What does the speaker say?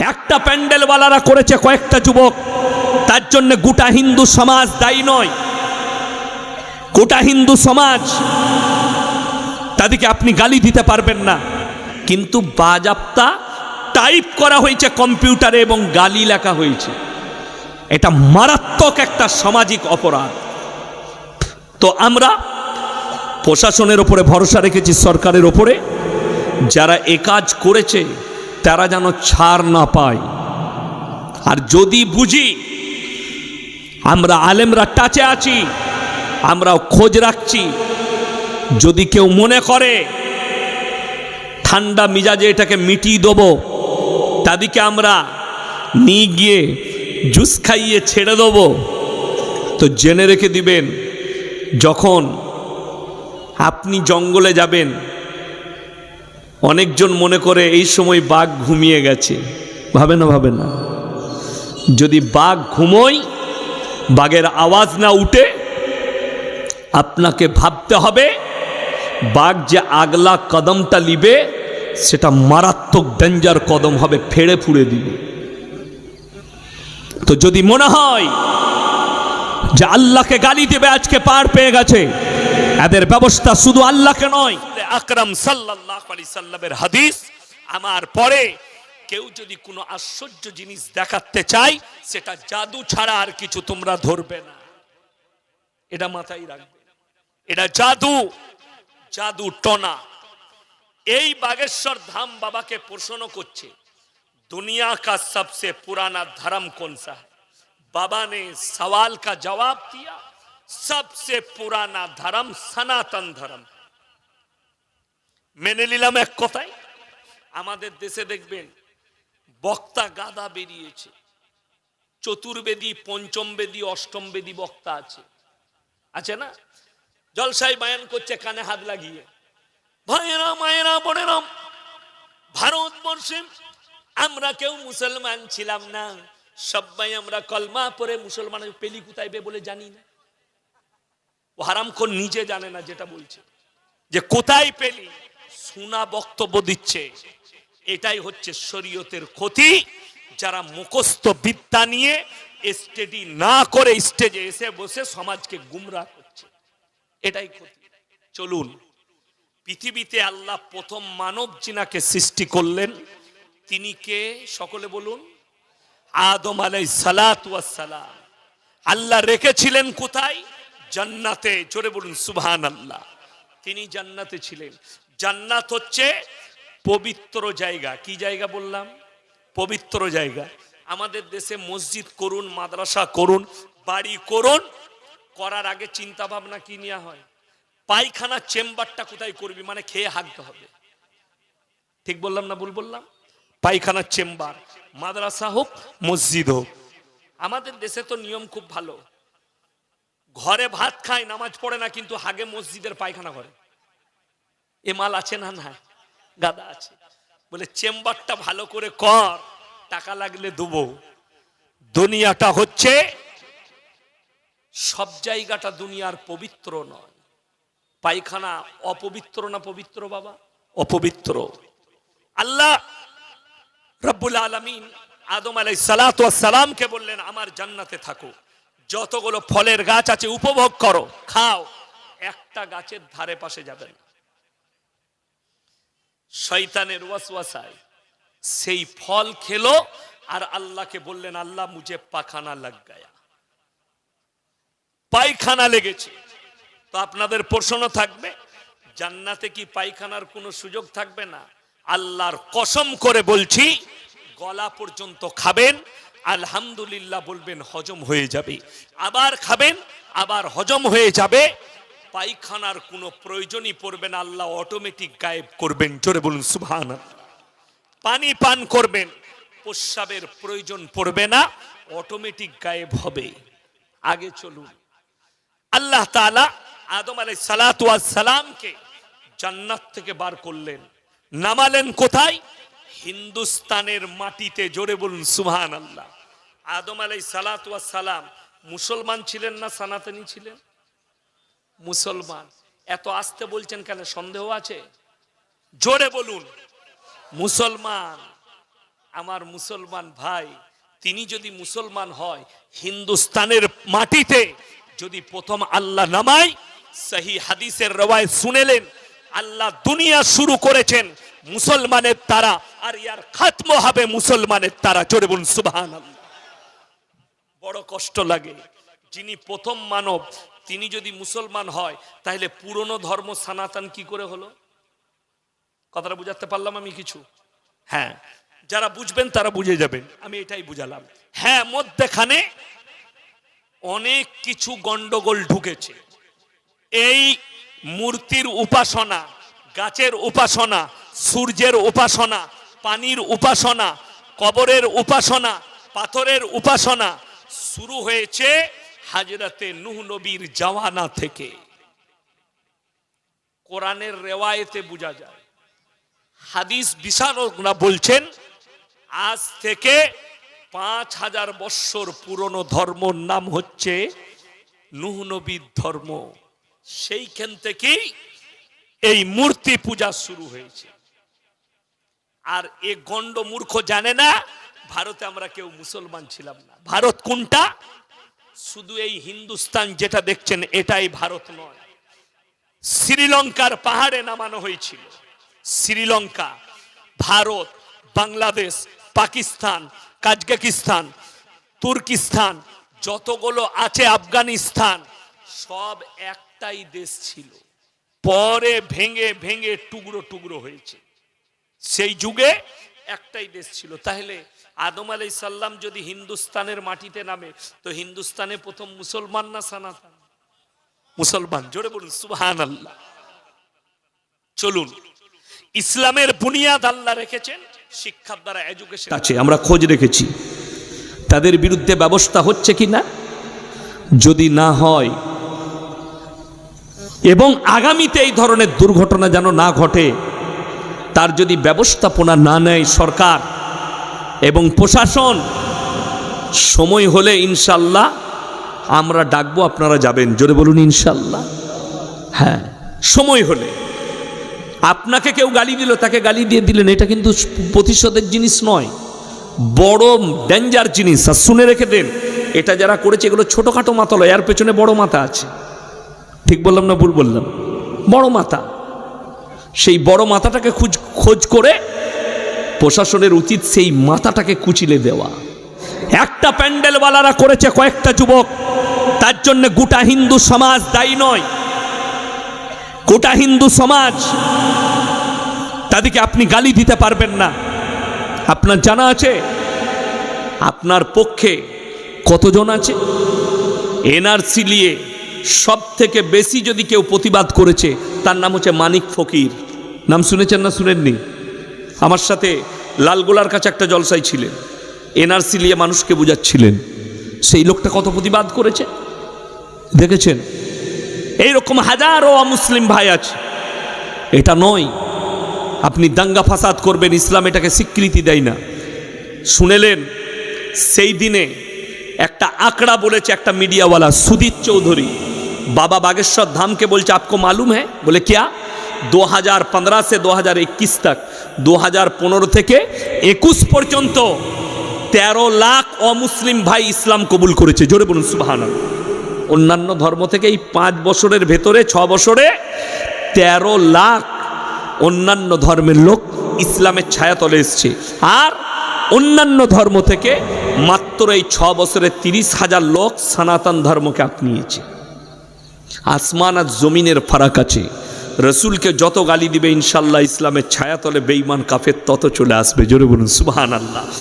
একটা প্যান্ডেলওয়ালারা করেছে কয়েকটা যুবক, তার জন্য গোটা হিন্দু সমাজ দায়ী নয়। গোটা হিন্দু সমাজ, তাদেরকে আপনি গালি দিতে পারবেন না। কিন্তু বাজাপ্তা টাইপ করা হয়েছে কম্পিউটারে এবং গালি লেখা হয়েছে। এটা মারাত্মক একটা সামাজিক অপরাধ। তো আমরা প্রশাসনের ওপরে ভরসা রেখেছি, সরকারের ওপরে যারা এ কাজ করেছে তারা যেন ছাড় না পায়। আর যদি বুঝি, আমরা আলেমরা টাচে আছি, আমরাও খোঁজ রাখছি। যদি কেউ মনে করে, ঠান্ডা মিজাজে এটাকে মিটিয়ে দেবো, তাদেরকে আমরা নিয়ে গিয়ে জুস খাইয়ে ছেড়ে দেবো। তো জেনে রেখে দিবেন, যখন আপনি জঙ্গলে যাবেন অনেকজন মনে করে এই সময় বাঘ ঘুমিয়ে গেছে। ভাবে না ভাবে না। যদি বাঘ ঘুমোয়, বাঘের আওয়াজ না উঠে, আপনাকে ভাবতে হবে, বাঘ যে আগলা কদমটা নিবে, সেটা মারাত্মক ডেঞ্জার কদম হবে, ফেড়ে ফুড়ে দিবে। তো যদি মনে হয় যে আল্লাহকে গালি দেবে, আজকে পার পেয়ে গেছে, এদের ব্যবস্থা শুধু আল্লাহকে নয় আকরাম সাল্লাল্লাহু আলাইহি সাল্লামের হাদিস আমার পরে কেউ যদি কোনো আশ্চর্য জিনিস দেখাতে চায় সেটা জাদু ছাড়া আর কিছু তোমরা ধরবে না এটা মাথায় রাখবে এটা জাদু জাদু টনা এই बागेश्वर धाम बाबा के प्रश्न করছে दुनिया का सबसे पुराना धर्म कौन सा है बाबा ने सवाल का जवाब दिया सबसे पुराना धर्म सनातन धर्म মেনে নিলাম এক কথায়, আমাদের দেশে দেখবেন বক্তা গাদা বেরিয়েছে। চতুর্বেদী পঞ্চম বেদী অষ্টম বেদী বক্তা আছে। আছে না? জলসাই বায়ান করছে, কানে হাত লাগিয়ে। ভাইয়েরা, মায়েরা, বোনেরা, ভারতবর্ষে আমরা কেউ মুসলমান ছিলাম না। সবাই আমরা কলমা পরে মুসলমানের পেলি কুতাইবে বলে জানি না। ও হারামখোর নিজে জানে না যেটা বলছে। যে কোথায় পেলি? শোনা বক্তব্য দিচ্ছে। এটাই হচ্ছে শরীয়তের ক্ষতি। যারা মুখস্থ বিদ্যা নিয়ে স্টেডি না করে স্টেজে এসে বসে সমাজকে গুমরা করছে, এটাই ক্ষতি। চলুন, পৃথিবীতে আল্লাহ প্রথম মানব জিনাকে সৃষ্টি করলেন, তিনি কে? সকলে বলুন। আদম আলাই সালাম। আল্লাহ রেখেছিলেন কোথায়? জান্নাতে। জোরে বলুন সুবহান আল্লাহ তিনি জান্নাতে ছিলেন। জান্নাত হচ্ছে পবিত্র জায়গা। কি জায়গা বললাম? পবিত্র জায়গা। আমাদের দেশে মসজিদ করুন, মাদ্রাসা করুন, বাড়ি করুন, করার আগে চিন্তা ভাবনা কি নেওয়া হয়? পায়খানা চেম্বারটা কোথায় করবি? মানে খেয়ে হাঁকতে হবে। ঠিক বললাম না ভুল বললাম? পায়খানার চেম্বার। মাদ্রাসা হোক, মসজিদ হোক। আমাদের দেশে তো নিয়ম খুব ভালো। ঘরে ভাত খায়, নামাজ পড়ে না, কিন্তু হাগে মসজিদের পায়খানা করে। এ মাল আছে না না? গাদা আছে। বলে, চেম্বারটা ভালো করে কর, টাকা লাগলে দেবো। দুনিয়াটা হচ্ছে, সব জায়গাটা দুনিয়ার পবিত্র নয়। পায়খানা অপবিত্র না পবিত্র, বাবা? অপবিত্র। আল্লাহ রব্বুল আলমিন আদম আলাই সালাতামকে বললেন, আমার জান্নাতে থাকো। যতগুলো ফলের গাছ আছে, উপভোগ করো, খাও। একটা গাছের ধারে পাশে যাবে না। শৈতানের ওয়াসওয়াসায়। সেই ফল খেলো আর আল্লাহকে বললেন, আল্লাহ মুঝে পাখানা লাগ গায়া। পায়খানা লেগেছে। তো আপনাদের প্রশ্ন থাকবে, জান্নাতে কি পায়খানার কোনো সুযোগ থাকবে না? আল্লাহর কসম করে বলছি, গলা পর্যন্ত খাবেন, আলহামদুলিল্লাহ বলবেন হজম হয়ে যাবে। আবার খাবেন, আবার হজম হয়ে যাবে। পায়খানার কোনো প্রয়োজনই পড়বে না আল্লাহ অটোমেটিক গায়েব করবেন জোরে বলুন সুবহান পানি পান করবেন প্রস্রাবের প্রয়োজন পড়বে না অটোমেটিক গায়েব হবে। আগে চলুন। আল্লাহ তাআলা আদম আলাই সালামকে জান্নাত থেকে বার করলেন। নামালেন কোথায়? হিন্দুস্তানের মাটিতে জোরে বলুন সুহান আল্লাহ আদম আলাই সালাম মুসলমান ছিলেন না সনাতনী ছিলেন? মুসলমান। এত আসতে বলছেন কেন? সন্দেহ আছে? জোরে বলুন। মুসলমান, আমার মুসলমান ভাই, তিনি যদি মুসলমান হয়, হিন্দুস্তানের মাটিতে যদি প্রথম আল্লাহ নামাই সহি হাদিসের রবায় শুনেলেন, আল্লাহ দুনিয়া শুরু করেছেন মুসলমানের তারা, আর ইয়ার খাতম হবে মুসলমানের তারা। জোরে বলুন সুবহান বড় কষ্ট লাগে। যিনি প্রথম মানব তিনি যদি মুসলমান হয়, তাহলে পুরনো ধর্ম সনাতন কি করে হলো? কথাটা বুঝাতে পারলাম আমি কিছু? হ্যাঁ যারা বুঝবেন তারা বুঝে যাবেন, আমি এটাই বুঝালাম। হ্যাঁ মধ্যেখানে অনেক কিছু গন্ডগোল ঢুকেছে। এই মূর্তির উপাসনা, গাছের উপাসনা, সূর্যের উপাসনা, পানির উপাসনা, কবরের উপাসনা, পাথরের উপাসনা শুরু হয়েছে হাজরাতে নুহ নবীর জওয়ানা থেকে। কোরআনের রেওয়ায়েতে বোঝা যায়, হাদিস বিশারকরা বলছেন, আজ থেকে পাঁচ হাজার বৎসর পুরনো ধর্মর নাম হচ্ছে নুহ নবীর ধর্ম। সেইখান থেকেই এই মূর্তি পূজা শুরু হয়েছে। আর এ গণ্ড মূর্খ জানে না, ভারতে আমরা কেউ মুসলমান ছিলাম না। ভারত কোনটা? শুধু এই হিন্দুস্তান যেটা দেখছেন, এটাই ভারত নয়। শ্রীলঙ্কার পাহাড়ে নামানো হয়েছিল। শ্রীলঙ্কা, ভারত, বাংলাদেশ, পাকিস্তান, কাজগাকিস্তান, তুর্কিস্তান, যতগুলো আছে আফগানিস্তান, সব একটাই দেশ ছিল। পরে ভেঙে ভেঙে টুকরো টুকরো হয়েছে। সেই যুগে একটাই দেশ ছিল। তাহলে আদম আলাই সাল্লাম যদি হিন্দুস্তানের মাটিতে নামে, তো হিন্দুস্তানে প্রথম মুসলমান না সানাতান? মুসলমান, জোরে বলুন সুবহান আল্লাহ চলুন, ইসলামের বুনিয়াদ আল্লাহ রেখেছেন, শিক্ষার দ্বারা এডুকেশন আছে আমরা খোঁজ রেখেছি। তাদের বিরুদ্ধে ব্যবস্থা হচ্ছে কি না যদি না হয়, এবং আগামীতে এই ধরনের দুর্ঘটনা যেন না ঘটে, তার যদি ব্যবস্থাপনা না নেয় সরকার এবং প্রশাসন, সময় হলে ইনশাল্লাহ আমরা ডাকবো, আপনারা যাবেন। জোরে বলুন, ইনশাল্লাহ। হ্যাঁ সময় হলে। আপনাকে কেউ গালি দিল, তাকে গালি দিয়ে দিলেন, এটা কিন্তু প্রতিশোধের জিনিস নয়। বড় ডেঞ্জার জিনিস, আর শুনে রেখে দেন, এটা যারা করেছে, এগুলো ছোটোখাটো মাথা লয় এর পেছনে বড় মাথা আছে। ঠিক বললাম না ভুল বললাম? বড় মাথা। সেই বড় মাথাটাকে খুঁজ, খোঁজ করে প্রশাসনের উচিত সেই মাথাটাকে কুচিলে দেওয়া। একটা প্যান্ডেলওয়ালারা করেছে কয়েকটা যুবক, তার জন্য গোটা হিন্দু সমাজ দায়ী নয়। গোটা হিন্দু সমাজ, তাদেরকে আপনি গালি দিতে পারবেন না। আপনার জানা আছে? আপনার পক্ষে কতজন আছে? এনআরসি নিয়ে সব থেকে বেশি যদি কেউ প্রতিবাদ করেছে, তার নাম হচ্ছে মানিক ফকির। নাম শুনেছেন না শুনেননি? আমার সাথে লালগোলার কাছে একটা জলসাই ছিলেন। এনআরসি নিয়ে মানুষকে বুঝাচ্ছিলেন। সেই লোকটা কত প্রতিবাদ করেছে? দেখেছেন? এইরকম হাজারো অমুসলিম ভাই আছে। এটা নয়। আপনি দাঙ্গা ফাসাদ করবেন, ইসলাম এটাকে স্বীকৃতি দেয় না। শুনেলেন, সেই দিনে একটা আঁকড়া বলেছে একটা মিডিয়াওয়ালা, সুদীপ চৌধুরী। বাবা বাগেশ্বর ধামকে বলছে, আপকো মালুম হ্যাঁ বলে क्या দু হাজার পনেরো সে দু থেকে একুশ পর্যন্ত তেরো লাখ অমুসলিম ভাই ইসলাম কবুল করেছে। জোরে বলুন সুবাহান অন্যান্য ধর্ম থেকে এই পাঁচ বছরের ভেতরে, ছ বছরে তেরো লাখ অন্যান্য ধর্মের লোক ইসলামের ছায়াতলে এসছে। আর অন্যান্য ধর্ম থেকে মাত্র এই ছ বছরে তিরিশ হাজার লোক সনাতন ধর্মকে আপনিয়েছে। আসমান আর জমিনের ফারাক আছে। রসুলকে যত গালি দিবে, ইনশাল্লাহ ইসলামের ছায়াতলে বেইমান কাফের তত চলে আসবে। জোরে বলুন সুবাহান আল্লাহ